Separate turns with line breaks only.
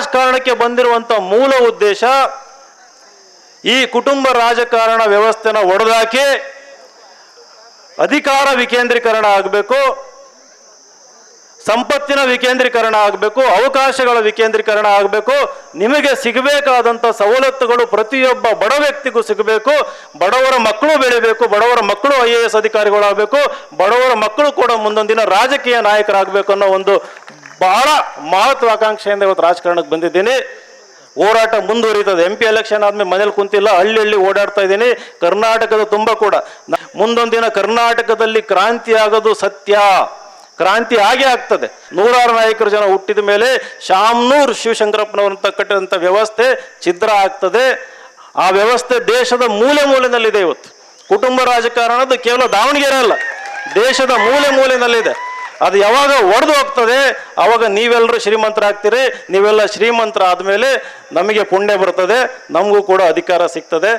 ರಾಜಕಾರಣಕ್ಕೆ ಬಂದಿರುವಂಥ ಮೂಲ ಉದ್ದೇಶ ಈ ಕುಟುಂಬ ರಾಜಕಾರಣ ವ್ಯವಸ್ಥೆನ ಒಡೆದಾಕಿ ಅಧಿಕಾರ ವಿಕೇಂದ್ರೀಕರಣ ಆಗಬೇಕು, ಸಂಪತ್ತಿನ ವಿಕೇಂದ್ರೀಕರಣ ಆಗಬೇಕು, ಅವಕಾಶಗಳ ವಿಕೇಂದ್ರೀಕರಣ ಆಗಬೇಕು, ನಿಮಗೆ ಸಿಗಬೇಕಾದಂಥ ಸವಲತ್ತುಗಳು ಪ್ರತಿಯೊಬ್ಬ ಬಡ ವ್ಯಕ್ತಿಗೂ ಸಿಗಬೇಕು, ಬಡವರ ಮಕ್ಕಳು ಬೆಳಿಬೇಕು, ಬಡವರ ಮಕ್ಕಳು ಐ ಎ ಎಸ್ ಅಧಿಕಾರಿಗಳಾಗಬೇಕು, ಬಡವರ ಮಕ್ಕಳು ಕೂಡ ಮುಂದೊಂದು ದಿನ ರಾಜಕೀಯ ನಾಯಕರಾಗಬೇಕು ಅನ್ನೋ ಒಂದು ಬಹಳ ಮಹತ್ವಾಕಾಂಕ್ಷೆಯಿಂದ ಇವತ್ತು ರಾಜಕಾರಣಕ್ಕೆ ಬಂದಿದ್ದೀನಿ. ಹೋರಾಟ ಮುಂದುವರಿತದೆ. ಎಂ ಪಿ ಎಲೆಕ್ಷನ್ ಆದ್ಮೇಲೆ ಮನೇಲಿ ಕುಂತಿಲ್ಲ ಹಳ್ಳಿ ಹಳ್ಳಿ ಓಡಾಡ್ತಾ ಇದ್ದೀನಿ. ಕರ್ನಾಟಕದ ತುಂಬ ಕೂಡ. ಮುಂದೊಂದು ದಿನ ಕರ್ನಾಟಕದಲ್ಲಿ ಕ್ರಾಂತಿ ಆಗೋದು ಸತ್ಯ. ಕ್ರಾಂತಿ ಆಗೇ ಆಗ್ತದೆ. ನೂರಾರು ನಾಯಕರು ಜನ ಹುಟ್ಟಿದ ಮೇಲೆ ಶಾಮ್ನೂರ್ ಶಿವಶಂಕರಪ್ಪನವರಂತ ಕಟ್ಟಿದಂಥ ವ್ಯವಸ್ಥೆ ಛಿದ್ರ ಆಗ್ತದೆ. ಆ ವ್ಯವಸ್ಥೆ ದೇಶದ ಮೂಲೆ ಮೂಲೆನಲ್ಲಿದೆ ಇವತ್ತು. ಕುಟುಂಬ ರಾಜಕಾರಣದ ಕೇವಲ ದಾವಣಗೆರೆ ಅಲ್ಲ. ದೇಶದ ಮೂಲೆ ಮೂಲೆನಲ್ಲಿದೆ. ಅದು ಯಾವಾಗ ಒಡೆದು ಹೋಗ್ತದೆ, ಅವಾಗ ನೀವೆಲ್ಲರೂ ಶ್ರೀಮಂತರಾಗ್ತೀರಿ. ನೀವೆಲ್ಲ ಶ್ರೀಮಂತರ ಆದಮೇಲೆ ನಮಗೆ ಪುಣ್ಯ ಬರ್ತದೆ, ನಮಗೂ ಕೂಡ ಅಧಿಕಾರ ಸಿಗ್ತದೆ.